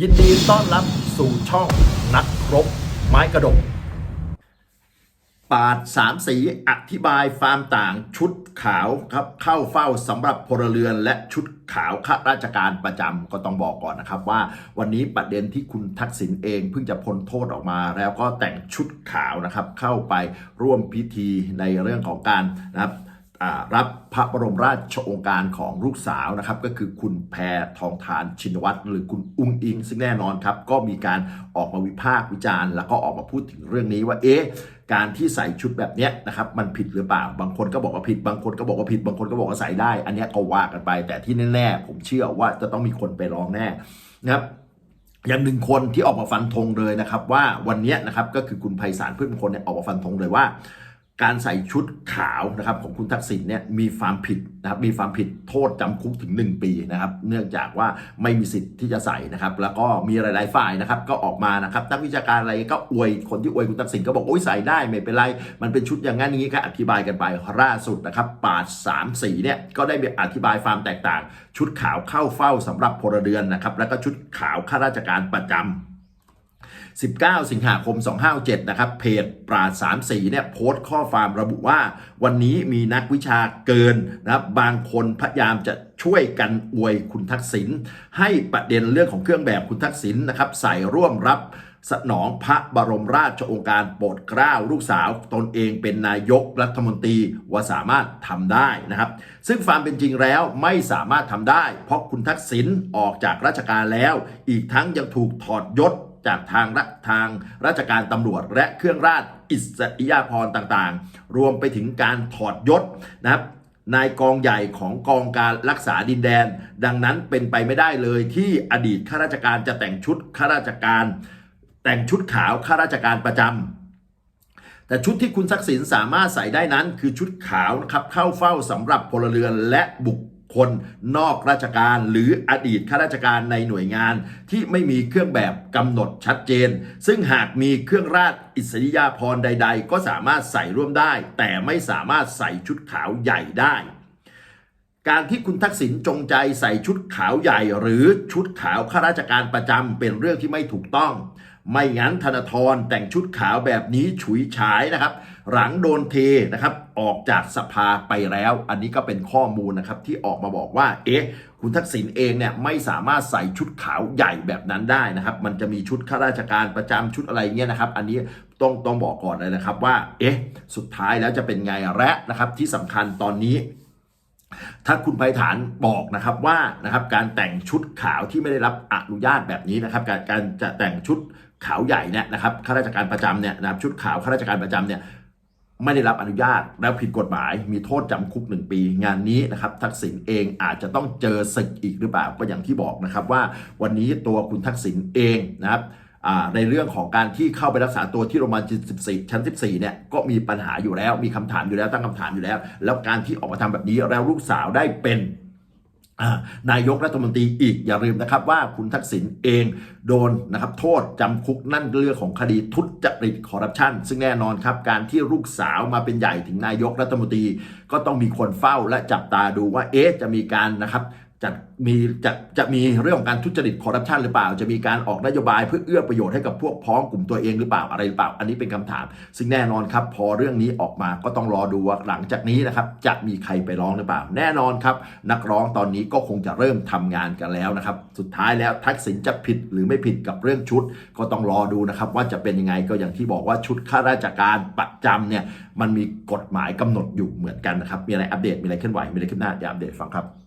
ยินดีต้อนรับสู่ช่องนักครบ ไม้กระดก ปาดสามสีอธิบายฟาร์มต่างชุดขาวครับ เข้าเฝ้าสำหรับพลเรือนและชุดขาวข้าราชการประจำก็ต้องบอกก่อนนะครับ ว่าวันนี้ประเด็นที่คุณทักษิณเองเพิ่งจะพ้นโทษออกมา แล้วก็แต่งชุดขาวนะครับ เข้าไปร่วมพิธีในเรื่องของการนะครับ รับพระบรมราชโองการของลูกสาวนะครับก็คือคุณแพทองทานชินวัตรหรือคุณอุ้งอิง ซึ่งแน่นอนครับก็มีการออกมาวิพากษ์วิจารณ์ แล้วก็ออกมาพูดถึงเรื่องนี้ว่าเอ๊ะการที่ใส่ชุดแบบเนี้ยนะครับมันผิดหรือเปล่า บางคนก็บอกว่าผิด บางคนก็บอกว่าผิด บางคนก็บอกว่าใส่ได้ อันนี้ก็ว่ากันไป แต่ที่แน่ๆผมเชื่อว่าจะต้องมีคนไปร้องแน่นะครับอย่างหนึ่งคนที่ออกมาฟันธงเลยนะครับว่าวันนี้นะครับก็คือคุณไพศาลเพืชมงคลเนี่ยออกมาฟันธงเลยว่า การใส่ชุดขาวนะครับของคุณทักษิณเนี่ยมีความผิดนะครับมีความผิดโทษจำคุกถึง 1 ปีนะครับ เนื่องจากว่าไม่มีสิทธิ์ที่จะใส่นะครับ แล้วก็มีหลาย ๆ ฝ่ายนะครับ ก็ออกมานะครับนักวิชาการอะไรก็อวยคนที่อวยคุณทักษิณก็บอกโอ้ยใส่ได้ไม่เป็นไร มันเป็นชุดอย่างนั้นอย่างนี้ก็อธิบายกันไปล่าสุดนะครับปาด3สีเนี่ยก็ได้อธิบายความแตกต่าง ชุดขาวเข้าเฝ้าสำหรับพลเรือนนะครับแล้วก็ชุดขาวข้าราชการประจำ 19 สิงหาคม 257 นะครับ เพจปราด3สีเนี่ยโพสต์ข้อความระบุว่า วันนี้มีนักวิชาเกินนะครับบางคนพยายามจะช่วยกันอวยคุณทักษิณให้ประเด็นเรื่องของเครื่องแบบคุณทักษิณนะครับ ใส่ร่วมรับสนองพระบรมราชโองการโปรดเกล้าลูกสาวตนเองเป็นนายกรัฐมนตรีว่าสามารถทำได้นะครับ ซึ่งความเป็นจริงแล้วไม่สามารถทำได้ เพราะคุณทักษิณออกจากราชการแล้ว อีกทั้งยังถูกถอดยศ จากทางรัทางราชการตำรวจ และเครื่องราชอิสริยาภรณ์ต่างๆ รวมไปถึงการถอดยศนะครับนายกองใหญ่ของกองการรักษาดินแดน ดังนั้นเป็นไปไม่ได้เลยที่อดีตข้าราชการจะแต่งชุดข้าราชการ แต่งชุดขาวข้าราชการประจำแต่ชุดที่คุณทักษิณสามารถใส่ได้นั้น คือชุดขาวนะครับเข้าเฝ้าสำหรับพลเรือนและบุค คลนอกราชการหรืออดีตข้าราชการในหน่วยงานที่ไม่มีเครื่องแบบกำหนดชัดเจน ซึ่งหากมีเครื่องราชอิสริยาภรณ์ใด ๆ ก็สามารถใส่ร่วมได้ แต่ไม่สามารถใส่ชุดขาวใหญ่ได้ การที่คุณทักษิณจงใจใส่ชุดขาวใหญ่ หรือชุดขาวข้าราชการประจำเป็นเรื่องที่ไม่ถูกต้อง ไม่งั้นธนาธรแต่งชุดขาวแบบนี้ฉุยฉายนะครับ หลังโดนเทนะครับออกจากสภาไปแล้ว อันนี้ก็เป็นข้อมูลนะครับที่ออกมาบอกว่า เอ๊ะ คุณทักษิณเองเนี่ยไม่สามารถใส่ชุดขาวใหญ่แบบนั้นได้นะครับ มันจะมีชุดข้าราชการประจำชุดอะไรเงี้ยนะครับ อันนี้ต้องต้องบอกก่อนเลยนะครับว่า เอ๊ะ สุดท้ายแล้วจะเป็นไงและนะครับที่สำคัญตอนนี้ ถ้าคุณไพฐานบอกนะครับว่านะครับการแต่งชุดขาวที่ไม่ได้รับอนุญาตแบบนี้นะครับ การการจะแต่งชุดขาวใหญ่เนี่ยนะครับข้าราชการประจำเนี่ยนะครับชุดขาวข้าราชการประจำเนี่ยไม่ได้รับอนุญาตแล้วผิดกฎหมาย มีโทษจำคุก 1 ปี งานนี้นะครับทักษิณเองอาจจะต้องเจอศึกอีกหรือเปล่าก็อย่างที่บอกนะครับว่าวันนี้ตัวคุณทักษิณเองนะครับ ในเรื่องของการที่เข้าไปรักษาตัวที่โรงพยาบาล14 ชั้น 14 เนี่ยก็มีปัญหาอยู่แล้ว มีคำถามอยู่แล้วตั้งคำถามอยู่แล้ว แล้วการที่ออกมาทำแบบนี้แล้วลูกสาวได้เป็นนายกรัฐมนตรีอีกอย่าลืมนะครับว่าคุณทักษิณเองโดนนะครับโทษจำคุกนั่นเรื่องของคดีทุจริตคอร์รัปชันซึ่งแน่นอนครับการที่ลูกสาวมาเป็นใหญ่ถึงนายกรัฐมนตรี ก็ต้องมีคนเฝ้าและจับตาดูว่าเอ๊ะจะมีการนะครับ จะมีจะจะมีเรื่องของการทุจริตคอร์รัปชันหรือเปล่า จะมีการออกนโยบายเพื่อเอื้อประโยชน์ให้กับพวกพ้องกลุ่มตัวเองหรือเปล่าอะไรหรือเปล่า อันนี้เป็นคำถาม ซึ่งแน่นอนครับ พอเรื่องนี้ออกมาก็ต้องรอดูว่าหลังจากนี้นะครับจะมีใครไปร้องหรือเปล่า แน่นอนครับ นักร้องตอนนี้ก็คงจะเริ่มทำงานกันแล้วนะครับ สุดท้ายแล้วทักษิณจะผิดหรือไม่ผิดกับเรื่องชุด ก็ต้องรอดูนะครับว่าจะเป็นยังไงก็อย่างที่บอกว่าชุดข้าราชการประจำเนี่ยมันมีกฎหมายกำหนดอยู่เหมือนกันนะครับมีอะไรอัปเดตมีอะไรเคลื่อนไหวมีอะไรขึ้นหน้าเดี๋ยวอัปเดตฟังครับ